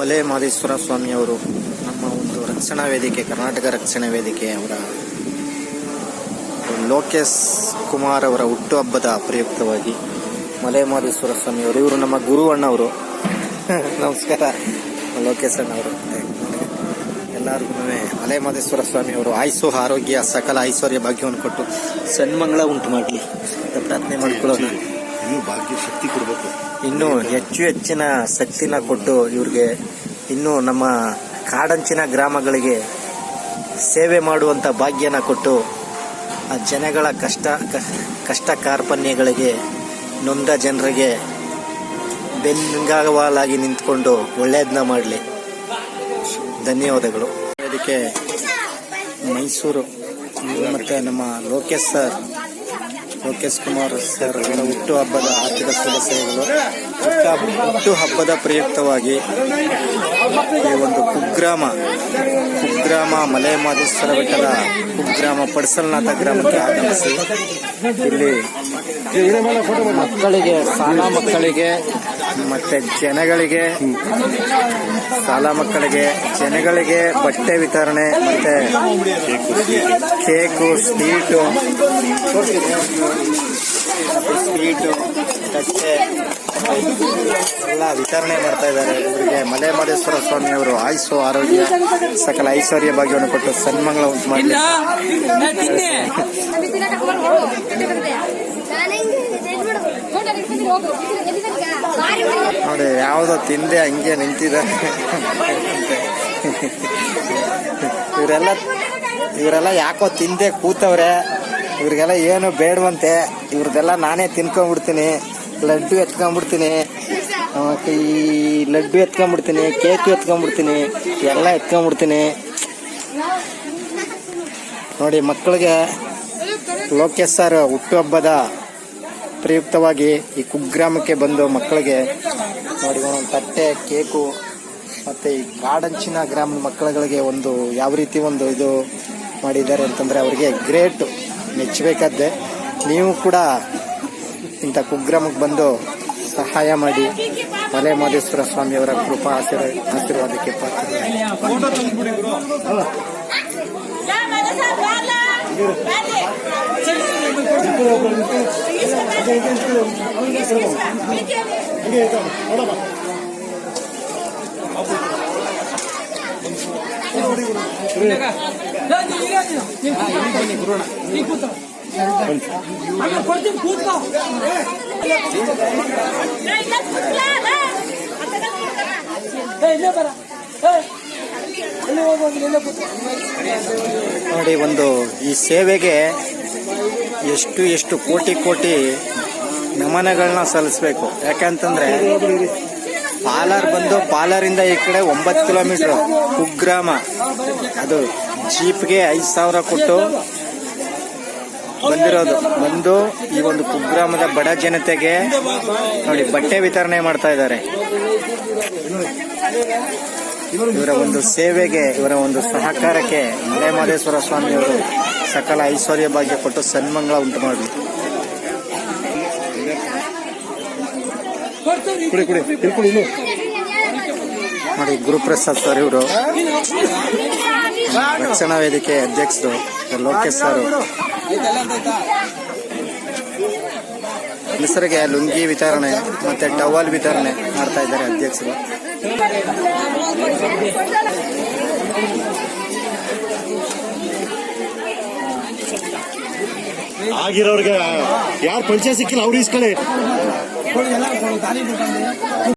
ಒಲೆ ಮಾದೇಶ್ವರ ಸ್ವಾಮಿಯವರು ನಮ್ಮ ಒಂದು ರಕ್ಷಣಾ ವೇದಿಕೆ, ಕರ್ನಾಟಕ ರಕ್ಷಣಾ ವೇದಿಕೆ ಅವರ ಲೋಕೇಶ್ ಕುಮಾರ್ ಅವರ ಹುಟ್ಟುಹಬ್ಬದ ಪ್ರಯುಕ್ತವಾಗಿ ಮಲೆ ಮಾದೇಶ್ವರ ಸ್ವಾಮಿಯವರು, ಇವರು ನಮ್ಮ ಗುರು ಅಣ್ಣವರು. ನಮಸ್ಕಾರ. ಲೋಕೇಶ್ ಅಣ್ಣವರು. ಎಲ್ಲರಿಗೂ ಮಲೆ ಮಾದೇಶ್ವರ ಸ್ವಾಮಿಯವರು ಆಯಸ್ಸು, ಆರೋಗ್ಯ, ಸಕಲ ಐಶ್ವರ್ಯ ಭಾಗ್ಯವನ್ನು ಕೊಟ್ಟು ಸನ್ಮಂಗಳ ಉಂಟು ಮಾಡಲಿ. ಪ್ರಾರ್ಥನೆ ಮಾಡ್ಕೊಳ್ಳೋಣ. ಇನ್ನೂ ಭಾಗ್ಯ ಶಕ್ತಿ ಕೊಡಬೇಕು. ಇನ್ನು ಹೆಚ್ಚು ಹೆಚ್ಚಿನ ಶಕ್ತಿನ ಕೊಟ್ಟು ಇವ್ರಿಗೆ ಇನ್ನು ನಮ್ಮ ಕಾಡಂಚಿನ ಗ್ರಾಮಗಳಿಗೆ ಸೇವೆ ಮಾಡುವಂಥ ಭಾಗ್ಯನ ಕೊಟ್ಟು ಆ ಜನಗಳ ಕಷ್ಟ ಕಷ್ಟ ಕಾರ್ಪಣ್ಯಗಳಿಗೆ ನೊಂದ ಜನರಿಗೆ ಬೆಂಗಾಗವಾಲಾಗಿ ನಿಂತ್ಕೊಂಡು ಒಳ್ಳೆಯದನ್ನ ಮಾಡಲಿ. ಧನ್ಯವಾದಗಳು. ಅದಕ್ಕೆ ಮೈಸೂರು ಮತ್ತು ನಮ್ಮ ಲೋಕೇಶ್ ಸರ್ ಲೋಕೇಶ್ ಕುಮಾರ್ ಸರ್, ಅವರ ಹುಟ್ಟುಹಬ್ಬದ ಆರ್ಥಿಕ ಸದಸ್ಯಗಳು ಹುಟ್ಟು ಹಬ್ಬದ ಪ್ರಯುಕ್ತವಾಗಿ ಈ ಒಂದು ಕುಗ್ರಾಮ ಕುಗ್ರಾಮ ಮಲೆ ಮಾದೇಶ್ವರ ಬೆಟ್ಟದ ಕುಗ್ರಾಮ ಪಡಸಲ್ನಾಥ ಗ್ರಾಮಕ್ಕೆ ಆಗಮಿಸಿ, ಇಲ್ಲಿ ಮಕ್ಕಳಿಗೆ, ಶಾಲಾ ಮಕ್ಕಳಿಗೆ ಮತ್ತೆ ಜನಗಳಿಗೆ ಶಾಲಾ ಮಕ್ಕಳಿಗೆ ಜನಗಳಿಗೆ ಬಟ್ಟೆ ವಿತರಣೆ ಮತ್ತೆ ಕೇಕು ಸ್ವೀಟು ಸ್ವೀಟು ತಟ್ಟೆ ಎಲ್ಲ ವಿತರಣೆ ಮಾಡ್ತಾ ಇದ್ದಾರೆ. ಇವರಿಗೆ ಮಲೆ ಮಹದೇಶ್ವರ ಸ್ವಾಮಿ ಅವರು ಆಯುಸ್ಸು ಆರೋಗ್ಯ ಸಕಲ ಐಶ್ವರ್ಯ ಭಾಗ್ಯವನ್ನು ಕೊಟ್ಟು ಸನ್ಮಂಗಳ ಉಂಟು ಮಾಡಲಿ. ನೋಡಿ, ಯಾವುದೋ ತಿಂದೆ, ಹಂಗೆ ನಿಂತಿದ್ದಾರೆ ಇವರೆಲ್ಲ ಇವರೆಲ್ಲ ಯಾಕೋ ತಿಂದೆ ಕೂತವ್ರೆ. ಇವ್ರಿಗೆಲ್ಲ ಏನು ಬೇಡವಂತೆ. ಇವ್ರದೆಲ್ಲ ನಾನೇ ತಿನ್ಕೊಂಡ್ಬಿಡ್ತೀನಿ. ಲಡ್ಡು ಎತ್ಕೊಂಡ್ಬಿಡ್ತೀನಿ. ಈ ಲಡ್ಡು ಎತ್ಕೊಂಡ್ಬಿಡ್ತೀನಿ, ಕೇಕು ಎತ್ಕೊಂಡ್ಬಿಡ್ತೀನಿ, ಎಲ್ಲ ಎತ್ಕೊಂಡ್ಬಿಡ್ತೀನಿ. ನೋಡಿ, ಮಕ್ಕಳಿಗೆ ಲೋಕೇಶ್ ಸರ್ ಹುಟ್ಟುಹಬ್ಬದ ಪ್ರಯುಕ್ತವಾಗಿ ಈ ಕುಗ್ರಾಮಕ್ಕೆ ಬಂದು ಮಕ್ಕಳಿಗೆ ನೋಡಿ ಒಂದೊಂದು ತಟ್ಟೆ, ಕೇಕು ಮತ್ತು ಈ ಕಾಡಂಚಿನ ಗ್ರಾಮದ ಮಕ್ಕಳುಗಳಿಗೆ ಒಂದು ಯಾವ ರೀತಿ ಒಂದು ಇದು ಮಾಡಿದ್ದಾರೆ ಅಂತಂದರೆ ಅವರಿಗೆ ಗ್ರೇಟ್, ಮೆಚ್ಚಬೇಕಾದ್ದೆ. ನೀವು ಕೂಡ ಇಂಥ ಕುಗ್ರಾಮಕ್ಕೆ ಬಂದು ಸಹಾಯ ಮಾಡಿ. ಮಲೆ ಮಹದೇಶ್ವರ ಸ್ವಾಮಿಯವರ ಕೃಪಾ ಆಶೀರ್ ಆಶೀರ್ವಾದಕ್ಕೆ ಪಾತ್ರ ನೋಡಿ ಒಂದು ಈ ಸೇವೆಗೆ ಎಷ್ಟು ಎಷ್ಟು ಕೋಟಿ ಕೋಟಿ ನಮನಗಳನ್ನ ಸಲ್ಲಿಸ್ಬೇಕು. ಯಾಕಂತಂದ್ರೆ ಪಾಲಾರ್ ಬಂದು ಪಾಲಾರಿಂದ ಈ ಕಡೆ ಒಂಬತ್ತು ಕಿಲೋಮೀಟರ್, ಕುಗ್ರಾಮ. ಅದು ಜೀಪ್ಗೆ ಐದು ಸಾವಿರ ಕೊಟ್ಟು ಬಂದಿರೋದು. ಬಂದು ಈ ಒಂದು ಕುಗ್ರಾಮದ ಬಡ ಜನತೆಗೆ ನೋಡಿ ಬಟ್ಟೆ ವಿತರಣೆ ಮಾಡ್ತಾ ಇದ್ದಾರೆ. ಇವರ ಒಂದು ಸೇವೆಗೆ, ಇವರ ಒಂದು ಸಹಕಾರಕ್ಕೆ ಮಲೆ ಮಹದೇಶ್ವರ ಸ್ವಾಮಿಯವರು ಸಕಲ ಐಶ್ವರ್ಯ ಭಾಗ್ಯ ಕೊಟ್ಟು ಸನ್ಮಂಗಳ ಉಂಟು ಮಾಡಲಿ ಕುಡಿ ಕುಡಿ ತಿಳ್ಕೊಳ್ಳಿ ಇನ್ನು ನೋಡಿ. ಗುರುಪ್ರಸಾದ್ ಸರ್ ಇವರು. ರಕ್ಷಣಾ ವೇದಿಕೆ ಅಧ್ಯಕ್ಷರು ಲೋಕೇಶ್ ಸರ್. ಹೆಸರಿಗೆ ಲುಂಗಿ ವಿತರಣೆ ಮತ್ತೆ ಟವಲ್ ವಿತರಣೆ ಮಾಡ್ತಾ ಇದ್ದಾರೆ ಅಧ್ಯಕ್ಷರು. ಆಗಿರೋರ್ಗೆ ಯಾರು ಪರಿಚಯ ಸಿಕ್ಕಿಲ್ಲ ಅವ್ರು ಇಸ್ಕೊಳ್ಳಿ எல்லாம் தாலி போட்டாங்க